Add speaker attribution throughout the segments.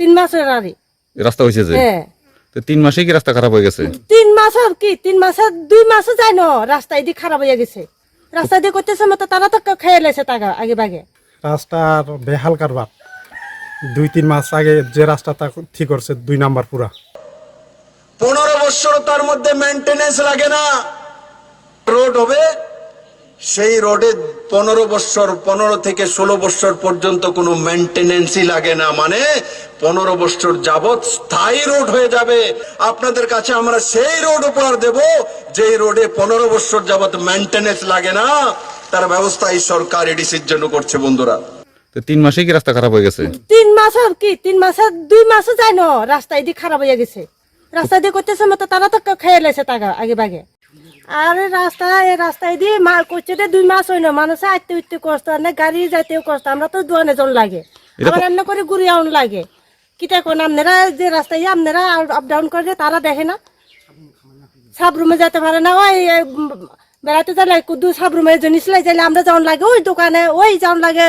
Speaker 1: তিন মাসের আরে।
Speaker 2: রাস্তা হয়েছে যে?
Speaker 1: হ্যাঁ।
Speaker 2: তো তিন মাসেই কি রাস্তা খারাপ হয়ে গেছে?
Speaker 1: তিন মাসের কি? তিন মাসের দুই মাসও যায় না। রাস্তায় দিয়ে খারাপ হয়ে গেছে। রাস্তা দিয়ে করতেছে মতো তারা তো খেয়ে লেছে টাকা আগে বাগে
Speaker 3: রাস্তার বেহাল কারবার। দুই তিন মাস আগে যে রাস্তাটা ঠিক করছে দুই নাম্বার পুরা।
Speaker 4: পনেরো বছর তার মধ্যে মেনটেনেন্স লাগে না। রোড হবে। সেই রোডে পনেরো বছর পনেরো থেকে ষোলো বছর পর্যন্ত কোনো মেনটেনেন্সই লাগে না। মানে পনেরো বছর যাবৎ স্থায়ী রোড হয়ে যাবে। আপনাদের কাছে আমরা সেই রোড উপহার দেব যেই রোডে পনেরো বছর যাবৎ মেনটেনেন্স লাগে না। তার ব্যবস্থা এই সরকার এডিসির জন্য করছে বন্ধুরা।
Speaker 2: তো তিন মাসেই কি রাস্তা খারাপ হয়ে গেছে?
Speaker 1: তিন মাসের কি? তিন মাসের দুই মাসও যায় না। রাস্তায় দিয়ে খারাপ হয়ে গেছে। রাস্তা দিয়ে করতেছে মতো তারা তো খেয়ে লেছে টাকা আগে বাগে আর রাস্তা এই রাস্তায় দিয়ে মা করছে দুই মাস হয় না মানুষে আইতে উঠতে কষ্ট আর না গাড়ি যাইতেও কষ্ট আমরা তো দোয়ানে জন লাগে। আবার রান্না করে ঘুরে আউন লাগে। কিতা কোন আপনারা যে রাস্তায় আপনারা আপ ডাউন করে তারা দেখে না? সাব রুমে যেতে পারে না ওই বেড়াতে গেলে কুদু সাব রুমে জিনিস লাই যাইলে আমরা যাওন লাগে ওই দোকানে ওই যাওন লাগে।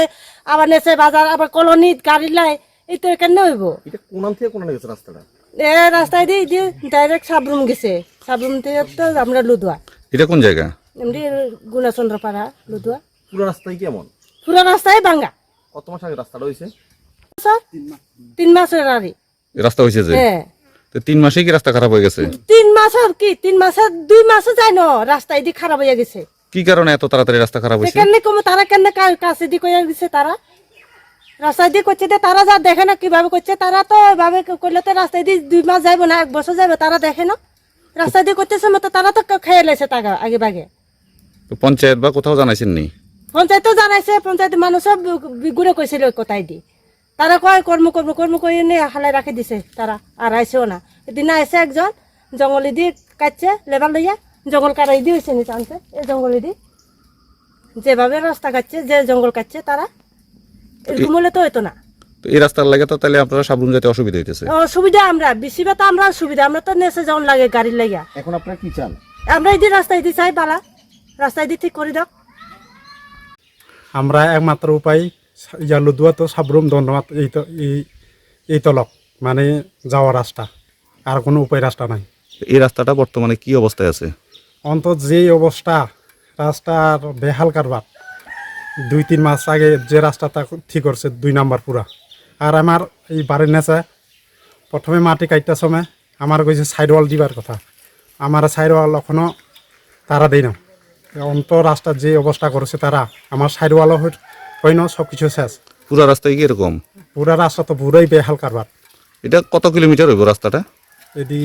Speaker 1: আবার নেছে বাজার আবার কলোনি গাড়ি লাই এই তো কেন হইব?
Speaker 5: এটা কোনান থেকে কোনানে গেছে রাস্তাটা?
Speaker 1: এ রাস্তায় দিয়ে দিয়ে ডাইরেক্ট সাবরুম গেছে। সাবরুম থেকে তো আমরা লুদুয়া
Speaker 2: এটা কোন জায়গা?
Speaker 1: এমনি গুণাচন্দ্রপাড়া লুদুয়া
Speaker 5: পুরো রাস্তায় কেমন
Speaker 1: পুরো রাস্তায় ভাঙ্গা।
Speaker 5: কত মাস আগে রাস্তাটা হয়েছে?
Speaker 1: স্যার? তিন মাসের আরে
Speaker 2: রাস্তা হয়েছে যে?
Speaker 1: হ্যাঁ।
Speaker 2: তো তিন মাসেই কি রাস্তা খারাপ হয়ে গেছে?
Speaker 1: তিন মাসের কি? তিন মাসের দুই মাসও যায় না। রাস্তায় দিয়ে খারাপ হয়ে গেছে।
Speaker 2: কি কারণে এত তাড়াতাড়ি রাস্তা খারাপ হয়েছে?
Speaker 1: কেন কম? তারা কেন কা- কাছে দিয়ে কয়ে গেছে তারা? রাস্তায় দিয়ে করছে তারা যা দেখে না কীভাবে করছে তারা তো এভাবে করলে তো রাস্তায় দিয়ে দুই মাস যাইব না এক বছর যাবে তারা দেখে না। রাস্তায় দিয়ে করতেছে মতো তারা তো খেয়ে লেছে টাকা আগে বাগে
Speaker 2: পঞ্চায়েত বা কোথাও জানাইছেন নি?
Speaker 1: পঞ্চায়েতও জানাইছে পঞ্চায়েত মানুষও ঘুরে কইছিল কথাই দি তারা কয় কর্ম কর্ম কর্ম করে নিয়ে হালাই রাখি দিছে তারা আর আইসেও না। এদিন আইসে একজন জঙ্গলি দিয়ে কাটছে লেবার লইয়া জঙ্গল কাটাই দিয়ে হয়েছে নিচে আনছে এই জঙ্গলি দি যেভাবে রাস্তা কাটছে যে জঙ্গল কাটছে তারা এরকম হলে তো হইতো না।
Speaker 2: এই রাস্তার লাগে তো তাহলে আপনারা সাবরুম যেতে অসুবিধা হইতেছে।
Speaker 1: সুবিধা আমরা বেশি তো আমরা সুবিধা আমরা তো নেচে যাওয়ান লাগে গাড়ির লাগিয়া।
Speaker 5: এখন আপনারা কি চান?
Speaker 1: আমরা এদিন রাস্তায় দিয়ে চাই বালা রাস্তায় দিয়ে ঠিক করে দাও।
Speaker 3: আমরা একমাত্র উপায় ইয়া লুদুয়া তো সাবরুম ধন্যবাদ এই তো এই- এই তলক মানে যাওয়ার রাস্তা আর কোনো উপায় রাস্তা নাই।
Speaker 2: এই রাস্তাটা বর্তমানে কি অবস্থায় আছে?
Speaker 3: অন্তত যেই অবস্থা রাস্তার বেহাল কারবার দুই তিন মাস আগে যে রাস্তাটা ঠিক করছে দুই নাম্বার পুরা। আর আমার এই বাড়ির নেচা প্রথমে মাটি কাটতে সময় আমার কইছে সাইড ওয়াল দিবার কথা। আমার সাইড ওয়াল এখনও তারা দেই না। অন্ত রাস্তার যে অবস্থা করেছে তারা আমার সাইড ওয়ালও হয় না সব কিছু শেষ।
Speaker 2: পুরো রাস্তায় কি এরকম?
Speaker 3: পুরা রাস্তা তো পুরাই বেহাল কারবার।
Speaker 2: এটা কত কিলোমিটার হইব রাস্তাটা?
Speaker 3: এদি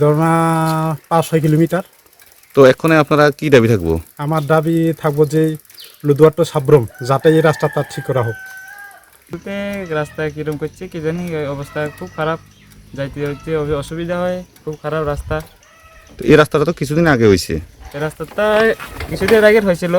Speaker 3: ধরনা পাঁচ ছয় কিলোমিটার।
Speaker 2: তো এখানে আপনারা কি দাবি থাকব?
Speaker 3: আমার দাবি থাকব যে লুদুয়ার সাব্রম সাবরম যাতে এই রাস্তাটা ঠিক করা হোক।
Speaker 6: বলতে রাস্তা কিরম করছে কি জানি অবস্থা খুব খারাপ। যাইতে হচ্ছে অসুবিধা হয় খুব খারাপ রাস্তা।
Speaker 2: এই রাস্তাটা তো কিছুদিন আগে হয়েছে।
Speaker 6: এই রাস্তাটা কিছুদিন আগে হয়েছিল।